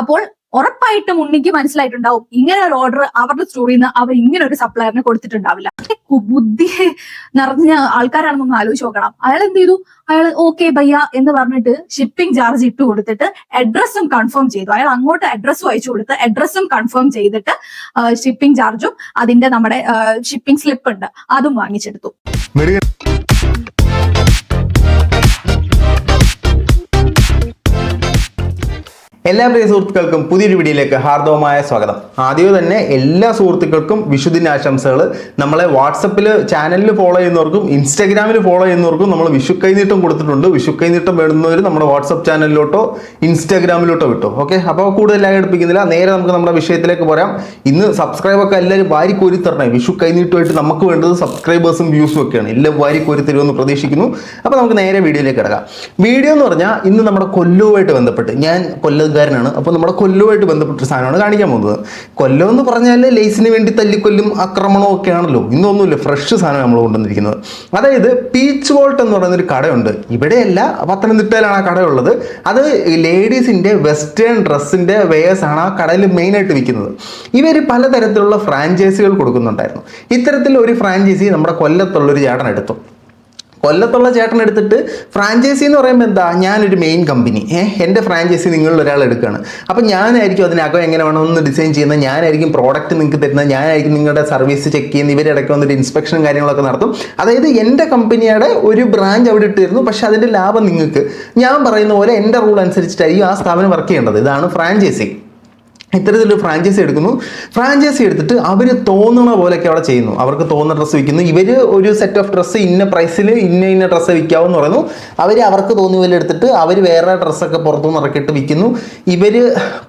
അപ്പോൾ ഉറപ്പായിട്ടും ഉണ്ണിക്ക് മനസ്സിലായിട്ടുണ്ടാവും ഇങ്ങനെ ഒരു ഓർഡർ അവരുടെ സ്റ്റോറിയിൽ നിന്ന് അവർ ഇങ്ങനെ ഒരു സപ്ലയറിന് കൊടുത്തിട്ടുണ്ടാവില്ല. ബുദ്ധി നിറഞ്ഞ ആൾക്കാരാണെന്നൊന്ന് ആലോചിച്ച് നോക്കണം. അയാൾ എന്ത് ചെയ്തു? അയാൾ ഓക്കെ ഭയ്യ എന്ന് പറഞ്ഞിട്ട് ഷിപ്പിംഗ് ചാർജ് ഇട്ട് കൊടുത്തിട്ട് അഡ്രസ്സും കൺഫേം ചെയ്തു. അയാൾ അങ്ങോട്ട് അഡ്രസ്സും അയച്ചു കൊടുത്ത് അഡ്രസ്സും കൺഫേം ചെയ്തിട്ട് ഷിപ്പിംഗ് ചാർജും അതിന്റെ നമ്മുടെ ഷിപ്പിംഗ് സ്ലിപ്പ് ഉണ്ട്. അതും വാങ്ങിച്ചെടുത്തു. എല്ലാ പ്രിയ സുഹൃത്തുക്കൾക്കും പുതിയൊരു വീഡിയോയിലേക്ക് ഹാർദവമായ സ്വാഗതം. ആദ്യം തന്നെ എല്ലാ സുഹൃത്തുക്കൾക്കും വിഷുദിനാശംസകൾ നമ്മളെ വാട്സപ്പിൽ ചാനലിൽ ഫോളോ ചെയ്യുന്നവർക്കും ഇൻസ്റ്റാഗ്രാമിൽ ഫോളോ ചെയ്യുന്നവർക്കും നമ്മൾ വിഷു കൈനീട്ടം കൊടുത്തിട്ടുണ്ട്. വിഷു കൈനീട്ടം വേണ്ടുന്നവർ നമ്മുടെ വാട്സപ്പ് ചാനലിലോട്ടോ ഇൻസ്റ്റാഗ്രാമിലോട്ടോ വിട്ടോ. ഓക്കെ? അപ്പോൾ കൂടുതലായി എടുപ്പിക്കുന്നില്ല നേരെ നമുക്ക് നമ്മുടെ വിഷയത്തിലേക്ക് പറയാം ഇന്ന് സബ്സ്ക്രൈബൊക്കെ എല്ലാവരും വാരി തരണേ. വിഷു കൈനീട്ടമായിട്ട് നമുക്ക് വേണ്ടത് സബ്സ്ക്രൈബേഴ്സും വ്യൂസും ഒക്കെയാണ്. എല്ലാം വാരി കോരി തരുമെന്ന് പ്രതീക്ഷിക്കുന്നു. അപ്പോൾ നമുക്ക് നേരെ വീഡിയോയിലേക്ക് കിടക്കാം. വീഡിയോ എന്ന് പറഞ്ഞാൽ ഇന്ന് നമ്മുടെ കൊല്ലവുമായിട്ട് ബന്ധപ്പെട്ട് ഞാൻ കൊല്ലംകാരനാണ് അപ്പോൾ നമ്മുടെ കൊല്ലവുമായിട്ട് ബന്ധപ്പെട്ട ഒരു സാധനമാണ് കാണിക്കാൻ പോകുന്നത്. കൊല്ലം എന്ന് പറഞ്ഞാൽ ലേസിന് വേണ്ടി തല്ലിക്കൊല്ലും ആക്രമണവും ഒക്കെ ആണല്ലോ. ഇന്നൊന്നുമില്ല ഫ്രഷ് സാധനം നമ്മൾ കൊണ്ടുവന്നിരിക്കുന്നത്. അതായത് പീച്ച് വോൾട്ട് എന്ന് പറയുന്ന ഒരു കടയുണ്ട്. ഇവിടെയല്ല പത്തനംതിട്ടയിലാണ് ആ കടയുള്ളത്. അത് ലേഡീസിന്റെ വെസ്റ്റേൺ ഡ്രസ്സിന്റെ വെയേഴ്സ് ആണ് ആ കടയിൽ മെയിനായിട്ട് വിൽക്കുന്നത്. ഇവർ പലതരത്തിലുള്ള ഫ്രാഞ്ചൈസികൾ കൊടുക്കുന്നുണ്ടായിരുന്നു. ഇത്തരത്തിൽ ഒരു ഫ്രാഞ്ചൈസി നമ്മുടെ കൊല്ലത്തുള്ളൊരു ചേട്ടൻ എടുത്തു. കൊല്ലത്തുള്ള ചേട്ടൻ എടുത്തിട്ട് ഫ്രാഞ്ചൈസി എന്ന് പറയുമ്പോൾ എന്താ? ഞാനൊരു മെയിൻ കമ്പനി ഏഹ് എന്റെ ഫ്രാഞ്ചൈസി നിങ്ങളിൽ എടുക്കുകയാണ് അപ്പോൾ ഞാനായിരിക്കും അതിനകം എങ്ങനെ വേണമെന്ന് ഡിസൈൻ ചെയ്യുന്നത്? ഞാനായിരിക്കും പ്രോഡക്റ്റ് നിങ്ങൾക്ക് തരുന്നത്. ഞാനായിരിക്കും നിങ്ങളുടെ സർവീസ് ചെക്ക് ചെയ്യുന്നത്. ഇവരിടയ്ക്ക് വന്നിട്ട് ഇൻസ്പെക്ഷൻ കാര്യങ്ങളൊക്കെ നടത്തും. അതായത് എന്റെ കമ്പനിയുടെ ഒരു ബ്രാഞ്ച് അവിടെ ഇട്ടിരുന്നു. പക്ഷേ അതിന്റെ ലാഭം നിങ്ങൾക്ക്. ഞാൻ പറയുന്ന പോലെ എന്റെ റൂൾ അനുസരിച്ചിട്ടായിരിക്കും ആ സ്ഥാപനം വർക്ക് ചെയ്യേണ്ടത്. ഇതാണ് ഫ്രാഞ്ചൈസി ഇത്തരത്തിലൊരു ഫ്രാഞ്ചൈസി എടുക്കുന്നു. ഫ്രാഞ്ചൈസി എടുത്തിട്ട് അവർ തോന്നുന്ന പോലെയൊക്കെ അവിടെ ചെയ്യുന്നു. അവർക്ക് തോന്നുന്ന ഡ്രസ്സ് വിൽക്കുന്നു. ഇവർ ഒരു സെറ്റ് ഓഫ് ഡ്രസ്സ് ഇന്ന പ്രൈസിൽ ഇന്ന ഇന്ന ഡ്രസ്സ് വിൽക്കാവെന്ന് പറയുന്നു. അവർ അവർക്ക് തോന്നിയ പോലെ എടുത്തിട്ട് അവർ വേറെ ഡ്രസ്സൊക്കെ പുറത്തുനിന്ന് ഇറക്കിയിട്ട് വിൽക്കുന്നു. ഇവർ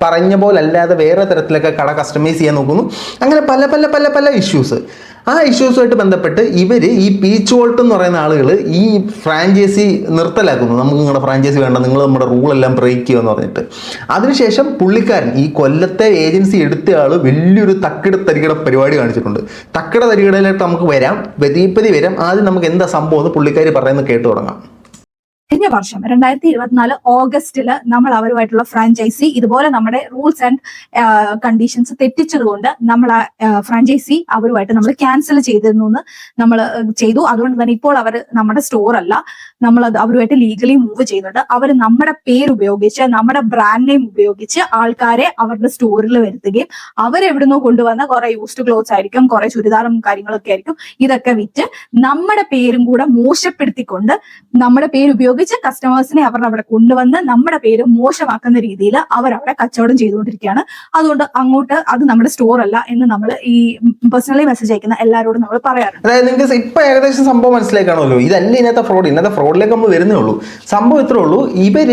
പറഞ്ഞ പോലെ അല്ലാതെ വേറെ തരത്തിലൊക്കെ കട കസ്റ്റമൈസ് ചെയ്യാൻ നോക്കുന്നു. അങ്ങനെ പല പല പല പല ഇഷ്യൂസ് ആ ഇഷ്യൂസുമായിട്ട് ബന്ധപ്പെട്ട് ഇവർ ഈ പീച്ച് വോൾട്ട് എന്ന് പറയുന്ന ആളുകൾ ഈ ഫ്രാഞ്ചൈസി നിർത്തലാക്കുന്നു. നമുക്ക് നിങ്ങളുടെ ഫ്രാഞ്ചൈസി വേണ്ട നിങ്ങൾ നമ്മുടെ റൂൾ എല്ലാം ബ്രേക്ക് ചെയ്യുമെന്ന് പറഞ്ഞിട്ട്. അതിനുശേഷം പുള്ളിക്കാരൻ ഈ കൊല്ലത്തെ ഏജൻസി എടുത്ത ആൾ വലിയൊരു തക്കിട തരികട പരിപാടി കാണിച്ചിട്ടുണ്ട്. തക്കിട തരികിടയിലായിട്ട് നമുക്ക് വരാം വ്യതിപ്പതി വരാം. ആദ്യം നമുക്ക് എന്താ സംഭവം എന്ന് പുള്ളിക്കാർ പറയുന്നത് കേട്ട് തുടങ്ങാം. കഴിഞ്ഞ വർഷം രണ്ടായിരത്തി ഇരുപത്തിനാല് ഓഗസ്റ്റിൽ നമ്മൾ അവരുമായിട്ടുള്ള ഫ്രാഞ്ചൈസി ഇതുപോലെ നമ്മുടെ റൂൾസ് ആൻഡ് കണ്ടീഷൻസ് തെറ്റിച്ചതുകൊണ്ട് നമ്മൾ ആ ഫ്രാഞ്ചൈസി അവരുമായിട്ട് നമ്മൾ ക്യാൻസൽ ചെയ്തിരുന്നു എന്ന് നമ്മൾ ചെയ്തു. അതുകൊണ്ട് തന്നെ ഇപ്പോൾ അവർ നമ്മുടെ സ്റ്റോർ അല്ല നമ്മൾ അത് അവരുമായിട്ട് ലീഗലി മൂവ് ചെയ്യുന്നുണ്ട്. അവർ നമ്മുടെ പേര് ഉപയോഗിച്ച് നമ്മുടെ ബ്രാൻഡ് നെയിം ഉപയോഗിച്ച് ആൾക്കാരെ അവരുടെ സ്റ്റോറിൽ വരുത്തുകയും അവരെവിടുന്നോ കൊണ്ടുവന്ന കുറെ യൂസ്ഡ് ക്ലോത്ത്സ് ആയിരിക്കും കുറെ ചുരിദാറും കാര്യങ്ങളൊക്കെ ആയിരിക്കും ഇതൊക്കെ വിറ്റ് നമ്മുടെ പേരും കൂടെ മോശപ്പെടുത്തിക്കൊണ്ട് നമ്മുടെ പേര് ഉപയോഗിച്ച് കസ്റ്റമേഴ്സിനെ അവർ അവിടെ കൊണ്ടുവന്ന് നമ്മുടെ പേര് മോശമാക്കുന്ന രീതിയിൽ അവർ അവിടെ കച്ചവടം ചെയ്തുകൊണ്ടിരിക്കുകയാണ്. അതുകൊണ്ട് അങ്ങോട്ട് അത് നമ്മുടെ സ്റ്റോർ അല്ല എന്ന് നമ്മൾ ഈ പേഴ്സണലി മെസ്സേജ് അയക്കുന്ന എല്ലാവരോടും നമ്മൾ പറയാറുണ്ട്. അതായത് നിങ്ങൾക്ക് ഇപ്പൊ ഏകദേശം സംഭവം മനസ്സിലാക്കാണല്ലോ ഇതല്ല ഇന്നത്തെ ഫ്രോഡ് ഇന്നത്തെ ഫ്രോഡിലേക്ക് നമ്മൾ വരുന്നേ ഉള്ളൂ. സംഭവം ഇത്രേ ഉള്ളൂ. ഇവർ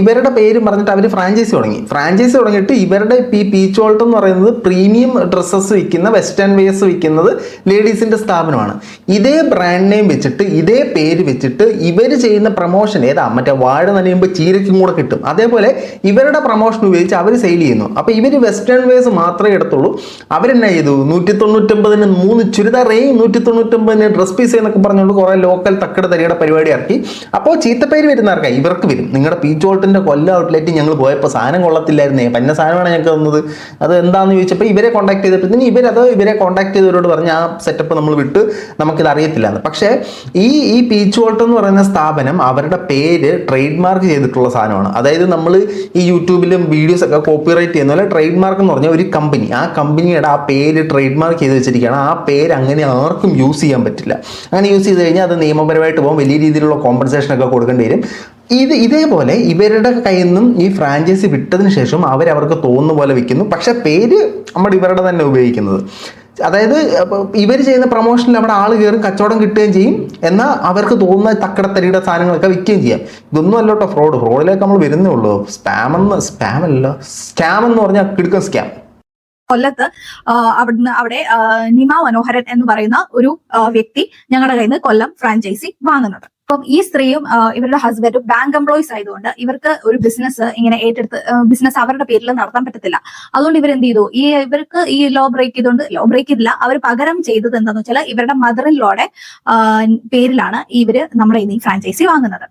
ഇവരുടെ പേര് പറഞ്ഞിട്ട് അവർ ഫ്രാഞ്ചൈസി തുടങ്ങി. ഫ്രാഞ്ചൈസി തുടങ്ങിയിട്ട് ഇവരുടെ ഈ പീച്ച് എന്ന് പറയുന്നത് പ്രീമിയം ഡ്രസ്സസ് വിൽക്കുന്ന വെസ്റ്റേൺ വെയർസ് വിൽക്കുന്നത് ലേഡീസിന്റെ സ്ഥാപനമാണ്. ഇതേ ബ്രാൻഡ് നെയിം വെച്ചിട്ട് ഇതേ പേര് വെച്ചിട്ട് ഇവർ ചെയ്യുന്ന പ്രൊമോഷൻ ഏതാ? മറ്റേ വാഴ നനയുമ്പോൾ ചീരയ്ക്കും കൂടെ കിട്ടും. അതേപോലെ ഇവരുടെ പ്രൊമോഷൻ ഉപയോഗിച്ച് അവർ സെയിൽ ചെയ്യുന്നു. അപ്പോൾ ഇവർ വെസ്റ്റേൺ വെയർസ് മാത്രമേ എടുത്തുള്ളൂ. അവരെന്നാ ചെയ്തു? നൂറ്റി തൊണ്ണൂറ്റൊമ്പതിന് മൂന്ന് ചുരിദാർ ഏയ് നൂറ്റി തൊണ്ണൂറ്റൊമ്പതിന് ഡ്രസ് പീസ് എന്നൊക്കെ പറഞ്ഞുകൊണ്ട് കുറേ ലോക്കൽ തക്കട തരിയുടെ പരിപാടി ഇറക്കി. അപ്പോൾ ചീത്തപ്പേര് വരുന്ന ഇവർക്ക് വരും. നിങ്ങളുടെ പീച്ച് വോൾട്ടിന്റെ കൊല്ലം ഔട്ട്ലെറ്റ് ഞങ്ങൾ പോയപ്പോൾ സാധനം കൊള്ളത്തില്ലായിരുന്നേ. പന്ന സാധനമാണ് ഞങ്ങൾക്ക് തന്നത്? അത് എന്താണെന്ന് ചോദിച്ചപ്പോൾ ഇവരെ കോൺടാക്ട് ചെയ്തപ്പോഴത്തേന് ഇവരത് ഇവരെ കോൺടാക്ട് ചെയ്തവരോട് പറഞ്ഞ് ആ സെറ്റപ്പ് നമ്മൾ വിട്ട് നമുക്കിത് അറിയത്തില്ല പക്ഷേ ഈ ഈ പീച്ച് വോൾട്ട് എന്ന് പറയുന്ന സ്ഥാപനം അവരുടെ പേര് ട്രേഡ് മാർക്ക് ചെയ്തിട്ടുള്ള സാധനമാണ്. അതായത് നമ്മൾ ഈ യൂട്യൂബിലും വീഡിയോസ് ഒക്കെ കോപ്പിറൈറ്റ് ചെയ്യുന്ന പോലെ ട്രേഡ് മാർക്ക് എന്ന് പറഞ്ഞാൽ ഒരു കമ്പനി ആ കമ്പനിയുടെ ആ പേര് ട്രേഡ് മാർക്ക് ചെയ്ത് വെച്ചിരിക്കുകയാണ്. ആ പേര് അങ്ങനെ ആർക്കും യൂസ് ചെയ്യാൻ പറ്റില്ല. അങ്ങനെ യൂസ് ചെയ്ത് കഴിഞ്ഞാൽ അത് നിയമപരമായിട്ട് പോകും വലിയ രീതിയിലുള്ള കോമ്പൻസേഷൻ ഒക്കെ കൊടുക്കേണ്ടി വരും. ഇത് ഇതേപോലെ ഇവരുടെ കയ്യിൽ നിന്നും ഈ ഫ്രാഞ്ചൈസി വിട്ടതിന് ശേഷം അവരവർക്ക് തോന്നുന്ന പോലെ വിൽക്കുന്നു. പക്ഷെ പേര് നമ്മൾ ഇവരുടെ തന്നെ ഉപയോഗിക്കുന്നത്. അതായത് ഇവർ ചെയ്യുന്ന പ്രൊമോഷനിൽ അവിടെ ആൾ കയറും കച്ചവടം കിട്ടുകയും ചെയ്യും. എന്നാൽ അവർക്ക് തോന്നുന്ന തക്കടത്തരിയുടെ സാധനങ്ങളൊക്കെ വിൽക്കുകയും ചെയ്യാം. ഇതൊന്നും അല്ല കേട്ടോ ഫ്രോഡ് ഫ്രോഡിലേക്ക് നമ്മൾ വരുന്നേ ഉള്ളൂ. സ്പാം അല്ല സ്കാം എന്ന് പറഞ്ഞാൽ കിടക്കും സ്കാം കൊല്ലത്ത് അവിടുന്ന് അവിടെ നിമ മനോഹരൻ എന്ന് പറയുന്ന ഒരു വ്യക്തി ഞങ്ങളുടെ കയ്യിൽ നിന്ന് കൊല്ലം ഫ്രാഞ്ചൈസി വാങ്ങുന്നത് അപ്പം ഈ സ്ത്രീയും ഇവരുടെ ഹസ്ബൻഡും ബാങ്ക് എംപ്ലോയീസ് ആയതുകൊണ്ട് ഇവർക്ക് ഒരു ബിസിനസ് ഇങ്ങനെ ഏറ്റെടുത്ത് ബിസിനസ് അവരുടെ പേരിൽ നടത്താൻ പറ്റത്തില്ല. അതുകൊണ്ട് ഇവർ എന്ത് ചെയ്തു? ഈ ഇവർക്ക് ഈ ലോ ബ്രേക്ക് ചെയ്തുകൊണ്ട് ലോ ബ്രേക്ക് ചെയ്തില്ല. അവർ പകരം ചെയ്തത് എന്താണെന്ന് വെച്ചാൽ ഇവരുടെ മദർ ലോയുടെ പേരിലാണ് ഇവർ നമ്മുടെ ഈ ഫ്രാഞ്ചൈസി വാങ്ങുന്നത്.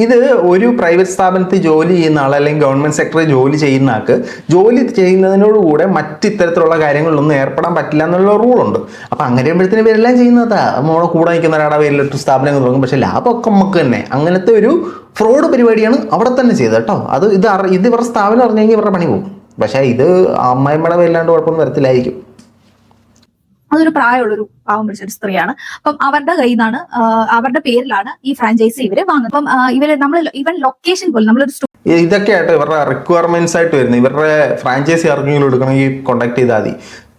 ഇത് ഒരു പ്രൈവറ്റ് സ്ഥാപനത്തിൽ ജോലി ചെയ്യുന്ന ആൾ അല്ലെങ്കിൽ ഗവൺമെന്റ് സെക്ടറിൽ ജോലി ചെയ്യുന്ന ആൾക്ക് ജോലി ചെയ്യുന്നതിനോടുകൂടെ മറ്റ് ഇത്തരത്തിലുള്ള കാര്യങ്ങളിലൊന്നും ഏർപ്പെടാൻ പറ്റില്ല എന്നുള്ള റൂളുണ്ട് അപ്പം അങ്ങനെ വരുമ്പോഴത്തേന് ഇവരെല്ലാം ചെയ്യുന്നതാ നമ്മളെ കൂടെ നിൽക്കുന്ന ഒരാളുടെ പേരിലിട്ട് സ്ഥാപനങ്ങൾ തുടങ്ങും. പക്ഷേ ലാഭമൊക്കെ നമുക്ക് തന്നെ. അങ്ങനത്തെ ഒരു ഫ്രോഡ് പരിപാടിയാണ് അവിടെ തന്നെ ചെയ്തത് കേട്ടോ. അത് ഇത് ഇത് ഇവരുടെ സ്ഥാപനം അറിഞ്ഞെങ്കിൽ ഇവരുടെ പണി പോകും. പക്ഷേ ഇത് അമ്മായിമ്മയുടെ പേരിലാണ്ട് കുഴപ്പമൊന്നും വരത്തില്ലായിരിക്കും. അതൊരു പ്രായമുള്ളൊരു പാവം പിടിച്ച ഒരു സ്ത്രീയാണ്. അപ്പം അവരുടെ കയ്യിൽ നിന്നാണ് അവരുടെ പേരിലാണ് ഈ ഫ്രാഞ്ചൈസി ഇവരെ വാങ്ങുന്നത്. അപ്പം ഇവർ നമ്മൾ ഇവൻ ലൊക്കേഷൻ പോലും നമ്മളൊരു ഇതൊക്കെ ആയിട്ട് ഇവരുടെ റിക്വയർമെന്റ്സ് ആയിട്ട് വരുന്നത് ഇവരുടെ ഫ്രാഞ്ചൈസി ആർക്കെങ്കിലും എടുക്കണമെങ്കിൽ കോൺടാക്ട് ചെയ്താൽ മതി.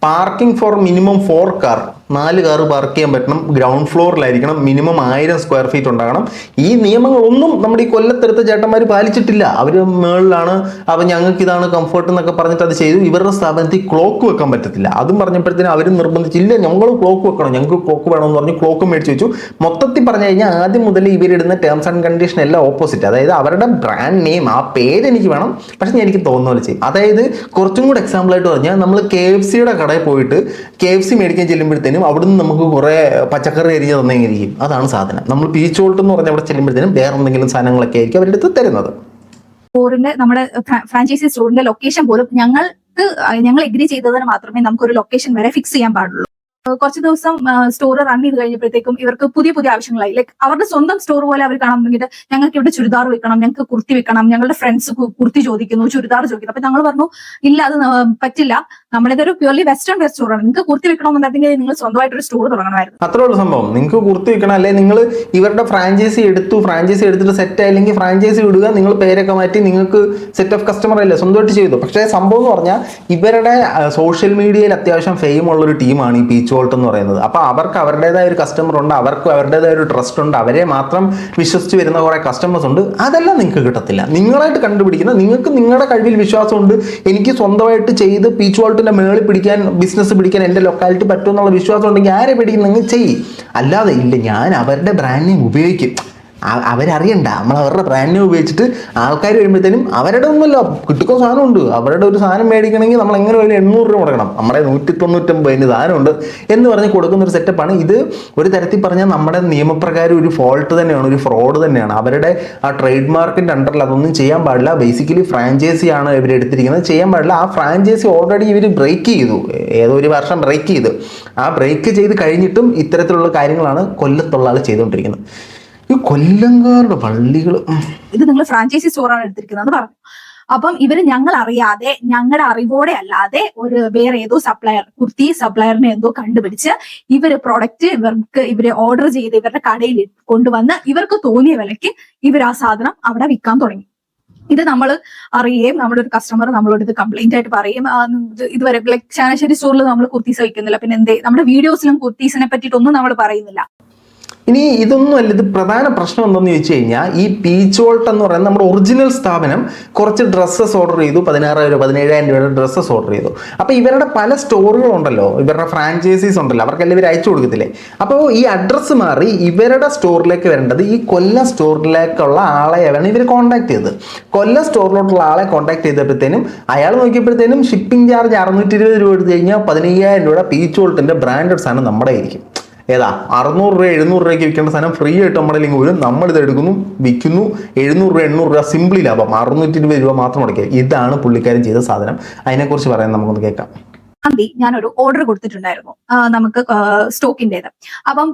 Parking for minimum four car നാല് കാർ പാർക്ക് ചെയ്യാൻ പറ്റണം ഗ്രൗണ്ട് ഫ്ലോറിലായിരിക്കണം മിനിമം ആയിരം സ്ക്വയർ ഫീറ്റ് ഉണ്ടാകണം. ഈ നിയമങ്ങളൊന്നും നമ്മുടെ ഈ കൊല്ലത്തെടുത്ത ചേട്ടന്മാർ പാലിച്ചിട്ടില്ല. അവർ മേളിലാണ് അപ്പം ഞങ്ങൾക്ക് ഇതാണ് കംഫർട്ട് എന്നൊക്കെ പറഞ്ഞിട്ട് അത് ചെയ്തു. ഇവരുടെ സ്ഥാപനത്തിൽ ക്ലോക്ക് വെക്കാൻ പറ്റത്തില്ല. അതും പറഞ്ഞപ്പോഴത്തേനും അവർ നിർബന്ധിച്ചില്ല. ഞങ്ങൾ ക്ലോക്ക് വെക്കണം. ഞങ്ങൾക്ക് ക്ലോക്ക് വേണമെന്ന് പറഞ്ഞ് ക്ലോക്ക് മേടിച്ച് വെച്ചു. മൊത്തത്തിൽ പറഞ്ഞു കഴിഞ്ഞാൽ ആദ്യം മുതൽ ഇവരിടുന്ന ടേംസ് ആൻഡ് കണ്ടീഷൻ എല്ലാം ഓപ്പോസിറ്റ് അതായത് അവരുടെ ബ്രാൻഡ് നെയിം ആ പേര് എനിക്ക് വേണം. പക്ഷെ ഞാൻ എനിക്ക് തോന്നുന്ന പോലെ ചെയ്യും. അതായത് കുറച്ചും കൂടെ എക്സാമ്പിൾ ആയിട്ട് പറഞ്ഞാൽ നമ്മൾ കെ എഫ് സിയുടെ കടയിൽ പോയിട്ട് കെ എഫ് സി മേടിക്കാൻ ചെല്ലുമ്പോഴത്തേനും അവിടുന്ന് നമുക്ക് കുറേ പച്ചക്കറി അരിഞ്ഞ് തന്നെയിരിക്കും. അതാണ് സാധനം. നമ്മൾ പീച്ചോൾട്ട് എന്ന് പറഞ്ഞ അവിടെ ചെല്ലുമ്പോഴത്തേനും വേറെ എന്തെങ്കിലും സാധനങ്ങളൊക്കെ ആയിരിക്കും അവരുടെ അടുത്ത് തരുന്നത്. സ്റ്റോറിന്റെ നമ്മുടെ ഫ്രാഞ്ചൈസി സ്റ്റോറിന്റെ ലൊക്കേഷൻ പോലും ഞങ്ങൾക്ക് ഞങ്ങൾ എഗ്രി ചെയ്തതിന് മാത്രമേ നമുക്ക് ഒരു ലൊക്കേഷൻ വരെ ഫിക്സ് ചെയ്യാൻ പാടുള്ളൂ. കുറച്ച് ദിവസം സ്റ്റോർ റൺ ചെയ്ത് കഴിഞ്ഞപ്പോഴത്തേക്കും ഇവർക്ക് പുതിയ പുതിയ ആവശ്യങ്ങളായി. ലൈക്ക് അവരുടെ സ്വന്തം സ്റ്റോർ പോലെ അവർ കാണാൻ തുടങ്ങിയിട്ട് ഞങ്ങൾക്ക് ഇവിടെ ചുരിദാർ വെക്കണം ഞങ്ങൾക്ക് കുർത്തി വെക്കണം ഞങ്ങളുടെ ഫ്രണ്ട്സ് കുർത്തി ചോദിക്കുന്നു ചുരിദാർ ചോദിക്കുന്നു. അപ്പൊ ഞങ്ങൾ പറഞ്ഞു ഇല്ല അത് പറ്റില്ല. നമ്മളിതൊരു പ്യൂർലി വെസ്റ്റേൺ വെയർ സ്റ്റോറാണ് നിങ്ങൾക്ക് കുർത്തി വെക്കണമെന്നുണ്ടെങ്കിൽ നിങ്ങൾ സ്വന്തമായിട്ട് ഒരു സ്റ്റോർ തുടങ്ങണമായിരുന്നു. അത്രേ ഉള്ളൂ സംഭവം. നിങ്ങൾക്ക് കുർത്തി വെക്കണം അല്ലെങ്കിൽ നിങ്ങൾ ഇവരുടെ ഫ്രാഞ്ചൈസി എടുത്തു ഫ്രാഞ്ചൈസി എടുത്തിട്ട് സെറ്റ് ആയില്ലെങ്കിൽ ഫ്രാഞ്ചൈസി വിടുക നിങ്ങൾ പേരൊക്കെ മാറ്റി നിങ്ങൾക്ക് സെറ്റ് ഓഫ് കസ്റ്റമർ അല്ലേ സ്വന്തമായിട്ട് ചെയ്തു. പക്ഷേ സംഭവം എന്ന് പറഞ്ഞാൽ ഇവരുടെ സോഷ്യൽ മീഡിയയിൽ അത്യാവശ്യം ഫെയിം ഉള്ള ഒരു ടീമാണ് ഈ പീച്ച് വോൾട്ട് എന്ന് പറയുന്നത്. അപ്പോൾ അവർക്ക് അവരുടേതായ ഒരു കസ്റ്റമർ ഉണ്ട് അവർക്ക് അവരുടേതായ ഒരു ട്രസ്റ്റ് ഉണ്ട് അവരെ മാത്രം വിശ്വസിച്ച് വരുന്ന കുറേ കസ്റ്റമേഴ്സ് ഉണ്ട്. അതെല്ലാം നിങ്ങൾക്ക് കിട്ടത്തില്ല. നിങ്ങളായിട്ട് കണ്ടുപിടിക്കുന്ന നിങ്ങൾക്ക് നിങ്ങളുടെ കഴിവിൽ വിശ്വാസമുണ്ട്. എനിക്ക് സ്വന്തമായിട്ട് ചെയ്ത് പീച്ച് വോൾട്ടിന്റെ മേളിൽ പിടിക്കാൻ ബിസിനസ് പിടിക്കാൻ എന്റെ ലൊക്കാലിറ്റി പറ്റുമെന്നുള്ള വിശ്വാസം ഉണ്ടെങ്കിൽ ആരെ പിടിക്കും? നിങ്ങൾ ചെയ്യും. അല്ലാതെ ഇല്ല ഞാൻ അവരുടെ ബ്രാൻഡ് നെയിം ഉപയോഗിക്കും. അവരറിയണ്ട. നമ്മൾ അവരുടെ ബ്രാൻഡ് ന്യൂ ഉപയോഗിച്ചിട്ട് ആൾക്കാർ വരുമ്പോഴത്തേനും അവരുടെ ഒന്നുമല്ല കിട്ടുന്ന സാധനമുണ്ട്. അവരുടെ ഒരു സാധനം മേടിക്കണമെങ്കിൽ നമ്മൾ എങ്ങനെ ഒരു എണ്ണൂറ് രൂപ കൊടുക്കണം നമ്മുടെ നൂറ്റി തൊണ്ണൂറ്റൊമ്പതിന് സാധനമുണ്ട് എന്ന് പറഞ്ഞ് കൊടുക്കുന്ന ഒരു സെറ്റപ്പാണ് ഇത് ഒരു തരത്തിൽ പറഞ്ഞാൽ നമ്മുടെ നിയമപ്രകാരം ഒരു ഫോൾട്ട് തന്നെയാണ് ഒരു ഫ്രോഡ് തന്നെയാണ്. അവരുടെ ആ ട്രേഡ് മാർക്കിന്റെ അണ്ടറിൽ അതൊന്നും ചെയ്യാൻ പാടില്ല. ബേസിക്കലി ഫ്രാഞ്ചൈസി ആണ് ഇവർ എടുത്തിരിക്കുന്നത്. ചെയ്യാൻ പാടില്ല. ആ ഫ്രാഞ്ചൈസി ഓൾറെഡി ഇവർ ബ്രേക്ക് ചെയ്തു. ഏതോ ഒരു വർഷം ബ്രേക്ക് ചെയ്തു. ആ ബ്രേക്ക് ചെയ്ത് കഴിഞ്ഞിട്ടും ഇത്തരത്തിലുള്ള കാര്യങ്ങളാണ് കൊല്ലത്തുള്ള ആൾ ചെയ്തുകൊണ്ടിരിക്കുന്നത്. ഈ കൊല്ലങ്കാരുടെ പള്ളികൾ ഇത് നിങ്ങൾ ഫ്രാഞ്ചൈസി സ്റ്റോറാണ് എടുത്തിരിക്കുന്നത് പറഞ്ഞു. അപ്പം ഇവർ ഞങ്ങൾ അറിയാതെ ഞങ്ങളുടെ അറിവോടെ അല്ലാതെ ഒരു വേറെ ഏതോ സപ്ലയർ കുർത്തി സപ്ലയറിനെ എന്തോ കണ്ടുപിടിച്ച് ഇവർ പ്രോഡക്റ്റ് ഇവർക്ക് ഇവർ ഓർഡർ ചെയ്ത് ഇവരുടെ കടയിൽ കൊണ്ടുവന്ന് ഇവർക്ക് തോന്നിയ വിലയ്ക്ക് ഇവർ ആ സാധനം അവിടെ വിൽക്കാൻ തുടങ്ങി. ഇത് നമ്മൾ അറിയുകയും നമ്മുടെ ഒരു കസ്റ്റമർ നമ്മളോട് ഇത് കംപ്ലൈന്റ് ആയിട്ട് പറയും ഇതുവരെ ലൈക് ചാനശ്ശേരി സ്റ്റോറിൽ നമ്മൾ കുർത്തീസ് വയ്ക്കുന്നില്ല പിന്നെ എന്തേ നമ്മുടെ വീഡിയോസിലും കുർത്തീസിനെ പറ്റിയിട്ടൊന്നും നമ്മൾ പറയുന്നില്ല. ഇനി ഇതൊന്നും അല്ല ഇത് പ്രധാന പ്രശ്നം എന്തെന്ന് ചോദിച്ചു കഴിഞ്ഞാൽ ഈ പീച്ച് വോൾട്ട് എന്ന് പറയുന്നത് നമ്മുടെ ഒറിജിനൽ സ്ഥാപനം കുറച്ച് ഡ്രസ്സസ് ഓർഡർ ചെയ്തു പതിനാറായിരം പതിനേഴായിരം രൂപയുടെ ഡ്രസ്സസ് ഓർഡർ ചെയ്തു. അപ്പോൾ ഇവരുടെ പല സ്റ്റോറുകളുണ്ടല്ലോ ഇവരുടെ ഫ്രാഞ്ചൈസീസ് ഉണ്ടല്ലോ അവർക്കെല്ലാം ഇവർ അയച്ചു കൊടുക്കത്തില്ലേ? അപ്പോൾ ഈ അഡ്രസ്സ് മാറി ഇവരുടെ സ്റ്റോറിലേക്ക് വരേണ്ടത് ഈ കൊല്ല സ്റ്റോറിലേക്കുള്ള ആളെയാണ് ഇവർ കോൺടാക്ട് ചെയ്തത്. കൊല്ല സ്റ്റോറിലോട്ടുള്ള ആളെ കോൺടാക്ട് ചെയ്തപ്പോഴത്തേനും അയാൾ നോക്കിയപ്പോഴത്തേനും ഷിപ്പിംഗ് ചാർജ് അറുന്നൂറ്റി ഇരുപത് രൂപ എടുത്തു കഴിഞ്ഞാൽ പതിനയ്യായിരം രൂപയുടെ പീച്ച് വോൾട്ടിന്റെ ബ്രാൻഡഡ് സാധനം നമ്മുടെ ആയിരിക്കും ഏതാ? അറുന്നൂറ് രൂപ എഴുന്നൂറ് രൂപയ്ക്ക് വിൽക്കേണ്ട സാധനം ഫ്രീ ആയിട്ട് നമ്മുടെ ലിങ്ക് വരും. നമ്മളിത് എടുക്കുന്നു വിൽക്കുന്നു. എഴുന്നൂറ് രൂപ എണ്ണൂറ് രൂപ സിമ്പിൾ ലാഭം. അറുന്നൂറ്റി ഇരുപത് രൂപ മാത്രം മുടക്കുക ഇതാണ് പുള്ളിക്കാരൻ ചെയ്ത സാധനം. അതിനെക്കുറിച്ച് പറയാൻ നമുക്കൊന്ന് കേൾക്കാം. തീയതി ഞാനൊരു ഓർഡർ കൊടുത്തിട്ടുണ്ടായിരുന്നു. നമുക്ക് സ്റ്റോക്കിന്റേത് അപ്പം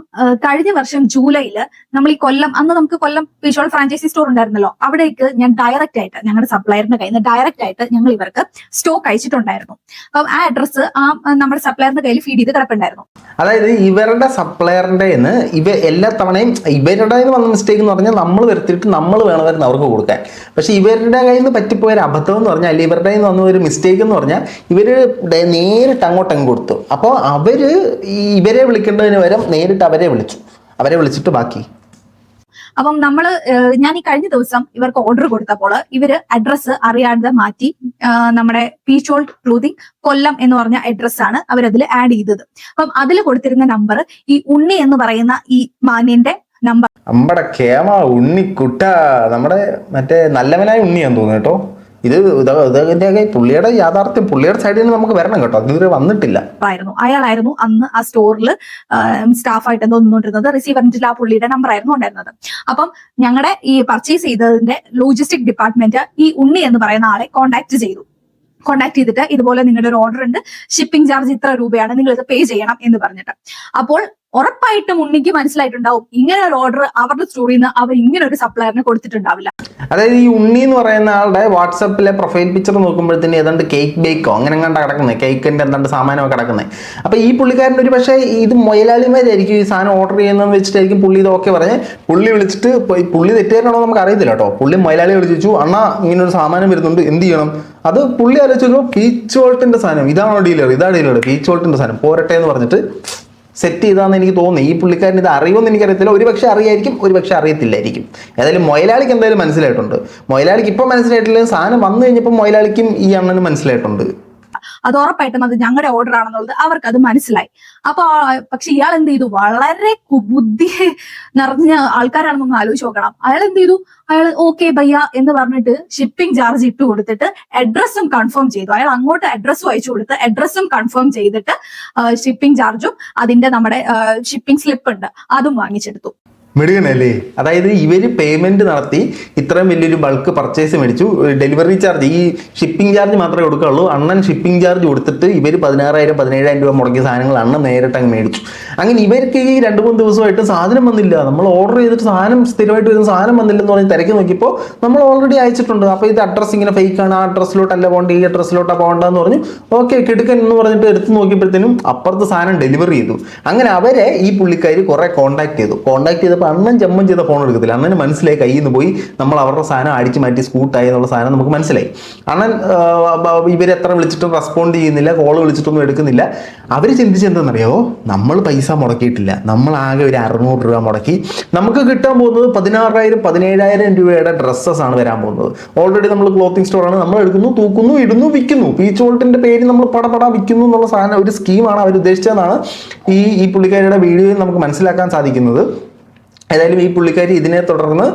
കഴിഞ്ഞ വർഷം ജൂലൈയിൽ നമ്മൾ ഈ കൊല്ലം അന്ന് നമുക്ക് കൊല്ലം വിഷ്വൽ ഫ്രാഞ്ചൈസി സ്റ്റോർ ഉണ്ടായിരുന്നല്ലോ. അവിടേക്ക് ഞാൻ ഡയറക്റ്റ് ആയിട്ട് ഞങ്ങളുടെ സപ്ലയറിന്റെ കയ്യിൽ നിന്ന് ഡയറക്റ്റ് ആയിട്ട് ഞങ്ങൾ ഇവർക്ക് സ്റ്റോക്ക് അയച്ചിട്ടുണ്ടായിരുന്നു. അപ്പം ആ അഡ്രസ്സ് ആ നമ്മുടെ സപ്ലയറിന്റെ കയ്യിൽ ഫീഡ് ചെയ്ത് കിടപ്പുണ്ടായിരുന്നു. അതായത് ഇവരുടെ സപ്ലയറിന്റെ ഇവ എല്ലാ തവണയും ഇവരുടെ വന്ന മിസ്റ്റേക്ക് എന്ന് പറഞ്ഞാൽ നമ്മൾ വരുത്തിയിട്ട് നമ്മൾ വേണമായിരുന്നു അവർക്ക് കൊടുക്കാൻ. പക്ഷെ ഇവരുടെ കയ്യിൽ നിന്ന് പറ്റിപ്പോയ ഒരു അബദ്ധം എന്ന് പറഞ്ഞാൽ അല്ലെങ്കിൽ ഇവരുടെ കയ്യിൽ നിന്ന് വന്ന ഒരു മിസ്റ്റേക്ക് എന്ന് പറഞ്ഞാൽ ഇവർ നേരിട്ട് അങ്ങോട്ടങ്ങ് കൊടുത്തു. അപ്പോൾ അവർ ഇവരെ വിളിക്കേണ്ടതിന് പകരം നേരിട്ട് അവരെ വിളിച്ചു. അവരെ വിളിച്ചിട്ട് ബാക്കി. അപ്പം നമ്മൾ ഞാൻ ഈ കഴിഞ്ഞ ദിവസം ഇവർക്ക് ഓർഡർ കൊടുത്തപ്പോൾ ഇവർ അഡ്രസ്സ് അറിയാതെ മാറ്റി നമ്മുടെ പീച്ചോൾ ക്ലൂതിങ് കൊല്ലം എന്ന് പറഞ്ഞ അഡ്രസ്സാണ് അവരതിൽ ആഡ് ചെയ്തത്. അപ്പം അതിൽ കൊടുത്തിരുന്ന നമ്പർ ഈ ഉണ്ണി എന്ന് പറയുന്ന ഈ മാന്യന്റെ നമ്പർ നമ്മുടെ കേമ ഉണ്ണിക്കുട്ട. നമ്മുടെ മറ്റേ നല്ലവനായ ഉണ്ണിയാന്ന് തോന്നുന്നു കേട്ടോ. ഇത് ഇത് ഇതിന്റെയൊക്കെ പുള്ളിയുടെ യാഥാർത്ഥ്യം പുള്ളിയുടെ സൈഡിൽ നിന്ന് നമുക്ക് വരണം കേട്ടോ. ഇതുവരെ വന്നിട്ടില്ല. ആയിരുന്നു. അയാളായിരുന്നു അന്ന് ആ സ്റ്റോറിൽ സ്റ്റാഫായിട്ട് നിന്നുകൊണ്ടിരുന്നത്. റിസീവറിന്റെ ആ പുള്ളിയുടെ നമ്പർ ആയിരുന്നു ഉണ്ടായിരുന്നത് അപ്പം ഞങ്ങളുടെ ഈ പർച്ചേസ് ചെയ്തതിന്റെ ലോജിസ്റ്റിക് ഡിപ്പാർട്ട്മെന്റ് ഈ ഉണ്ണി എന്ന് പറയുന്ന ആളെ കോൺടാക്ട് ചെയ്തു. കോൺടാക്ട് ചെയ്തിട്ട് ഇതുപോലെ നിങ്ങളുടെ ഒരു ഓർഡർ ഉണ്ട്. ഷിപ്പിംഗ് ചാർജ് ഇത്ര രൂപയാണ് നിങ്ങൾ ഇത് പേ ചെയ്യണം എന്ന് പറഞ്ഞിട്ട്. അപ്പോൾ ഉറപ്പായിട്ടും ഉണ്ണിക്ക് മനസ്സിലായിട്ടുണ്ടാവും ഇങ്ങനെ ഒരു ഓർഡർ അവരുടെ സ്റ്റോറിൽ നിന്ന് അവർ ഇങ്ങനെ ഒരു സപ്ലയറിന് കൊടുത്തിട്ടുണ്ടാവില്ല. അതായത് ഈ ഉണ്ണി എന്ന് പറയുന്ന ആളുടെ വാട്സപ്പിലെ പ്രൊഫൈൽ പിക്ചർ നോക്കുമ്പോഴത്തേന് ഏതാണ്ട് കേക്ക് ബേക്കോ അങ്ങനെ കണ്ട കിടക്കുന്നത് കേക്കിന്റെ എന്താണ്ട് സാമാനമൊക്കെ കിടക്കുന്നത് അപ്പൊ ഈ പുള്ളിക്കാരൻ ഒരു പക്ഷേ ഇത് മൊയലാളിമാരായിരിക്കും ഈ സാധനം ഓർഡർ ചെയ്യുന്നതെന്ന് വെച്ചിട്ടായിരിക്കും പുള്ളി ഇത് ഓക്കെ പറഞ്ഞ്. പുള്ളി വിളിച്ചിട്ട് പുള്ളി തെറ്റുകാരനാണോ നമുക്ക് അറിയത്തില്ല കേട്ടോ. പുള്ളി മൊയലാളി വിളിച്ചു അണ്ണാ ഇങ്ങനെ ഒരു സാമാനം വരുന്നുണ്ട് എന്ത് ചെയ്യണം? അത് പുള്ളി ആലോചിച്ചു വോൾട്ടിന്റെ സാധനം ഇതാണോ ഡീലർ ഇതാണ് ഡീലർ പീച്ച് വോൾട്ടിന്റെ സാധനം പോരട്ടെ എന്ന് പറഞ്ഞിട്ട് സെറ്റ് ചെയ്താന്ന് എനിക്ക് തോന്നുന്നു. ഈ പുള്ളിക്കാരൻ ഇത് അറിയുമെന്ന് എനിക്കറിയത്തില്ല. ഒരു പക്ഷേ അറിയായിരിക്കും ഒരു പക്ഷേ അറിയത്തില്ലായിരിക്കും. ഏതായാലും മൊയലാളിക്ക് എന്തായാലും മനസ്സിലായിട്ടുണ്ട്. മൊയലാളിക്ക് ഇപ്പം മനസ്സിലായിട്ടില്ല. സാധനം വന്നു കഴിഞ്ഞപ്പോൾ മൊയലാളിക്കും ഈ അണ്ണന് മനസ്സിലായിട്ടുണ്ട്. അത് ഉറപ്പായിട്ടും അത് ഞങ്ങളുടെ ഓർഡർ ആണെന്നുള്ളത് അവർക്ക് അത് മനസ്സിലായി. അപ്പൊ പക്ഷെ ഇയാൾ എന്ത് ചെയ്തു? വളരെ ബുദ്ധി നിറഞ്ഞ ആൾക്കാരാണെന്നൊന്ന് ആലോചിച്ച് നോക്കണം. അയാൾ എന്ത് ചെയ്തു? അയാൾ ഓക്കെ ഭയ്യ എന്ന് പറഞ്ഞിട്ട് ഷിപ്പിംഗ് ചാർജ് ഇട്ട് കൊടുത്തിട്ട് അഡ്രസ്സും കൺഫേം ചെയ്തു. അയാൾ അങ്ങോട്ട് അഡ്രസ്സും അയച്ചു കൊടുത്ത് അഡ്രസ്സും കൺഫേം ചെയ്തിട്ട് ഷിപ്പിംഗ് ചാർജും അതിന്റെ നമ്മുടെ ഷിപ്പിംഗ് സ്ലിപ്പ് ഉണ്ട്. അതും വാങ്ങിച്ചെടുത്തു. മിടുകനല്ലേ അതായത് ഇവർ പേയ്മെന്റ് നടത്തി ഇത്രയും വലിയൊരു ബൾക്ക് പർച്ചേസ് മേടിച്ചു. ഡെലിവറി ചാർജ് ഈ ഷിപ്പിംഗ് ചാർജ് മാത്രമേ കൊടുക്കുകയുള്ളൂ അണ്ണൻ ഷിപ്പിംഗ് ചാർജ് കൊടുത്തിട്ട് ഇവർ പതിനാറായിരം പതിനേഴായിരം രൂപ മുടക്കിയ സാധനങ്ങൾ അണ്ണൻ നേരിട്ട് അങ്ങ് മേടിച്ചു. അങ്ങനെ ഇവർക്ക് ഈ രണ്ട് മൂന്ന് ദിവസമായിട്ട് സാധനം വന്നില്ല. നമ്മൾ ഓർഡർ ചെയ്തിട്ട് സാധനം സ്ഥിരമായിട്ട് വരുന്ന സാധനം വന്നില്ലെന്ന് പറഞ്ഞ് തിരക്കി നോക്കിയപ്പോൾ നമ്മൾ ഓൾറെഡി അയച്ചിട്ടുണ്ട്. അപ്പോൾ ഇത് അഡ്രസ്സ് ഇങ്ങനെ ഫേക്ക് ആണ്. ആ അഡ്രസ്സിലോട്ടല്ല പോകേണ്ട ഈ അഡ്രസ്സിലോട്ടാണ് പോകേണ്ടതെന്ന് പറഞ്ഞു ഓക്കെ കിടുക്കൻ എന്ന് പറഞ്ഞിട്ട് എടുത്ത് നോക്കിയപ്പോഴത്തേനും അപ്പുറത്ത് സാധനം ഡെലിവറി ചെയ്തു. അങ്ങനെ അവരെ ഈ പുള്ളിക്കാർ കുറെ കോൺടാക്ട് ചെയ്തു. കോൺടാക്ട് ചെയ്തപ്പോൾ അണ്ണൻ ജമ്മം ചെയ്ത ഫോൺ എടുക്കത്തില്ല. അണ്ണന് മനസ്സിലായി കയ്യിൽ നിന്ന് പോയി നമ്മൾ അവരുടെ സാധനം അടിച്ചു മാറ്റി സ്കൂട്ടായി എന്നുള്ള സാധനം നമുക്ക് മനസ്സിലായി. അണ്ണൻ ഇവരെ എത്ര വിളിച്ചിട്ടും റെസ്പോണ്ട് ചെയ്യുന്നില്ല കോൾ വിളിച്ചിട്ടൊന്നും എടുക്കുന്നില്ല. അവർ ചിന്തിച്ചെന്തെന്നറിയോ നമ്മൾ പൈസ മുടക്കിയിട്ടില്ല. നമ്മൾ ആകെ ഒരു അറുന്നൂറ് രൂപ മുടക്കി. നമുക്ക് കിട്ടാൻ പോകുന്നത് പതിനാറായിരം പതിനേഴായിരം രൂപയുടെ ഡ്രസ്സസ് ആണ് വരാൻ പോകുന്നത്. ഓൾറെഡി നമ്മൾ ക്ലോത്തിങ് സ്റ്റോറാണ് നമ്മൾ എടുക്കുന്നു തൂക്കുന്നു ഇടുന്നു വിൽക്കുന്നു. പീച്ച് വോൾട്ടിന്റെ പേര് നമ്മൾ പടപട വിൽക്കുന്നു എന്നുള്ള സാധനം ഒരു സ്കീമാണ് അവർ ഉദ്ദേശിച്ചതെന്നാണ് ഈ ഈ പുള്ളിക്കാരിയുടെ വീഡിയോയിൽ നമുക്ക് മനസ്സിലാക്കാൻ സാധിക്കുന്നത്. ഏതായാലും ഈ പുള്ളിക്കാരി ഇതിനെ തുടർന്ന്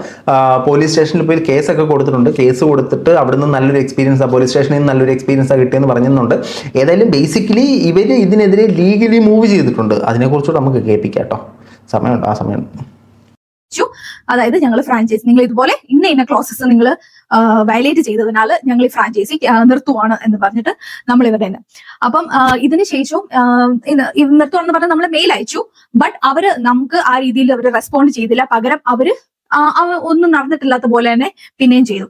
പോലീസ് സ്റ്റേഷനിൽ പോയി കേസൊക്കെ കൊടുത്തിട്ടുണ്ട്. കേസ് കൊടുത്തിട്ട് അവിടുന്ന് നല്ലൊരു എക്സ്പീരിയൻസ് ആ പോലീസ് സ്റ്റേഷനിൽ നിന്ന് നല്ലൊരു എക്സ്പീരിയൻസ് കിട്ടിയെന്ന് പറയുന്നുണ്ട് ഏതായാലും ബേസിക്കലി ഇവർ ഇതിനെതിരെ ലീഗലി മൂവ് ചെയ്തിട്ടുണ്ട്. അതിനെക്കുറിച്ചുകൂടെ നമുക്ക് കേൾപ്പിക്കാം കേട്ടോ സമയമുണ്ട് ആ സമയമുണ്ട്. അതായത് ഞങ്ങൾ ഫ്രാഞ്ചൈസ് നിങ്ങൾ ഇതുപോലെ ഇന്ന ഇന്ന ക്ലോസസ് നിങ്ങൾ വയലേറ്റ് ചെയ്തതിനാൽ ഞങ്ങൾ ഈ ഫ്രാഞ്ചൈസി നിർത്തുവാണ് എന്ന് പറഞ്ഞിട്ട് നമ്മൾ ഇവരുടെ. അപ്പം ഇതിന് ശേഷവും നിർത്തുവാണെന്ന് പറഞ്ഞാൽ നമ്മൾ മെയിൽ അയച്ചു. ബട്ട് അവർ നമുക്ക് ആ രീതിയിൽ അവർ റെസ്പോണ്ട് ചെയ്തില്ല. പകരം അവർ ഒന്നും നടന്നിട്ടില്ലാത്ത പോലെ തന്നെ പിന്നെയും ചെയ്തു.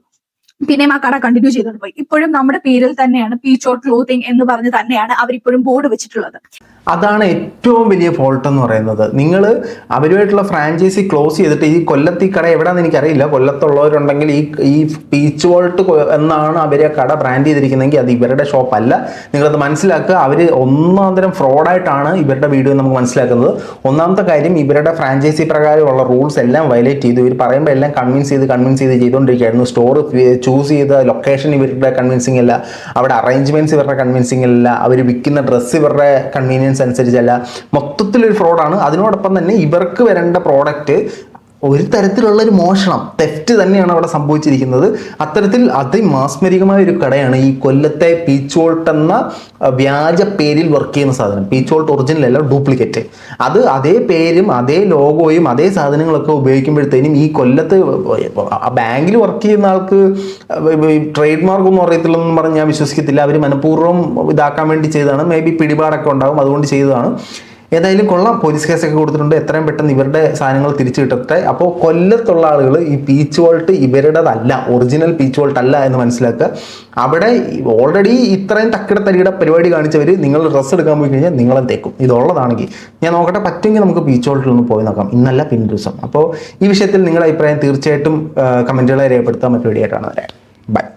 പിന്നെയും ആ കട കണ്ടിന്യൂ ചെയ്തുകൊണ്ട് പോയി. ഇപ്പോഴും നമ്മുടെ പേരിൽ തന്നെയാണ് പീച്ചോട്ട് ക്ലോത്തിങ് എന്ന് പറഞ്ഞ് തന്നെയാണ് അവരിപ്പോഴും ബോർഡ് വെച്ചിട്ടുള്ളത്. അതാണ് ഏറ്റവും വലിയ ഫോൾട്ട് എന്ന് പറയുന്നത്. നിങ്ങൾ അവരുമായിട്ടുള്ള ഫ്രാഞ്ചൈസി ക്ലോസ് ചെയ്തിട്ട് ഈ കൊല്ലത്തി കട എവിടെയാണെന്ന് എനിക്കറിയില്ല. കൊല്ലത്തുള്ളവരുണ്ടെങ്കിൽ ഈ ഈ പീച്ച് വോൾട്ട് എന്നാണ് അവർ ആ കട ബ്രാൻഡ് ചെയ്തിരിക്കുന്നതെങ്കിൽ അത് ഇവരുടെ ഷോപ്പ് അല്ല. നിങ്ങളത് മനസ്സിലാക്കുക. അവർ ഒന്നാം ഫ്രോഡായിട്ടാണ് ഇവരുടെ വീഡിയോ നമുക്ക് മനസ്സിലാക്കുന്നത്. ഒന്നാമത്തെ കാര്യം ഇവരുടെ ഫ്രാഞ്ചൈസി പ്രകാരമുള്ള റൂൾസ് എല്ലാം വയലേറ്റ് ചെയ്തു. ഇവർ പറയുമ്പോൾ എല്ലാം കൺവിൻസ് ചെയ്ത് കൺവിൻസ് ചെയ്ത് ചെയ്തുകൊണ്ടിരിക്കുകയായിരുന്നു സ്റ്റോർ ചൂസ് ചെയ്ത ലൊക്കേഷൻ ഇവരുടെ കൺവിൻസിങ് അല്ല. അവിടെ അറേഞ്ച്മെന്റ്സ് ഇവരുടെ കൺവിൻസിങ് അല്ല. അവർ വിൽക്കുന്ന ഡ്രസ്സ് ഇവരുടെ കൺവീനിയൻസ് അനുസരിച്ചല്ല. മൊത്തത്തിലൊരു ഫ്രോഡാണ് അതിനോടൊപ്പം തന്നെ ഇവർക്ക് വരേണ്ട പ്രോഡക്റ്റ് ഒരു തരത്തിലുള്ള ഒരു മോഷണം തെറ്റ് തന്നെയാണ് അവിടെ സംഭവിച്ചിരിക്കുന്നത്. അത്തരത്തിൽ അതിമാസ്മരികമായ ഒരു കടയാണ് ഈ കൊല്ലത്തെ പീച്ചോൾട്ട് എന്ന വ്യാജ പേരിൽ വർക്ക് ചെയ്യുന്ന സാധനം. പീച്ചോൾട്ട് ഒറിജിനൽ അല്ല ഡ്യൂപ്ലിക്കേറ്റ് അത് അതേ പേരും അതേ ലോഗോയും അതേ സാധനങ്ങളൊക്കെ ഉപയോഗിക്കുമ്പോഴത്തേനും ഈ കൊല്ലത്ത് ബാങ്കിൽ വർക്ക് ചെയ്യുന്ന ആൾക്ക് ട്രേഡ് മാർക്ക് ഒന്നും അറിയത്തില്ലെന്ന് പറഞ്ഞ് ഞാൻ വിശ്വസിക്കത്തില്ല. അവർ മനഃപൂർവം ഇതാക്കാൻ വേണ്ടി ചെയ്തതാണ്. മേ ബി പിടിപാടൊക്കെ ഉണ്ടാകും അതുകൊണ്ട് ചെയ്തതാണ്. ഏതായാലും കൊള്ളാം. പോലീസ് കേസൊക്കെ കൊടുത്തിട്ടുണ്ട്. എത്രയും പെട്ടെന്ന് ഇവരുടെ സാധനങ്ങൾ തിരിച്ചു കിട്ടട്ടെ. അപ്പോൾ കൊല്ലത്തുള്ള ആളുകൾ ഈ പീച്ച് വോൾട്ട് ഇവരുടേതല്ല. ഒറിജിനൽ പീച്ച് വോൾട്ട് അല്ല എന്ന് മനസ്സിലാക്കുക. അവിടെ ഓൾറെഡി ഇത്രയും തക്കിട തരികിട പരിപാടി കാണിച്ചവർ നിങ്ങൾ ഡ്രസ്സ് എടുക്കാൻ പോയി കഴിഞ്ഞാൽ നിങ്ങളെ തേക്കും. ഇതുള്ളതാണെങ്കിൽ ഞാൻ നോക്കട്ടെ പറ്റുമെങ്കിൽ നമുക്ക് പീച്ച് വോൾട്ടിൽ ഒന്ന് പോയി നോക്കാം. ഇന്നല്ല പിന്നെ ദിവസം. അപ്പോൾ ഈ വിഷയത്തിൽ നിങ്ങളുടെ അഭിപ്രായം തീർച്ചയായിട്ടും കമന്റുകളെ രേഖപ്പെടുത്താൻ മറ്റു വീഡിയോ ആയിട്ടാണ് വരാം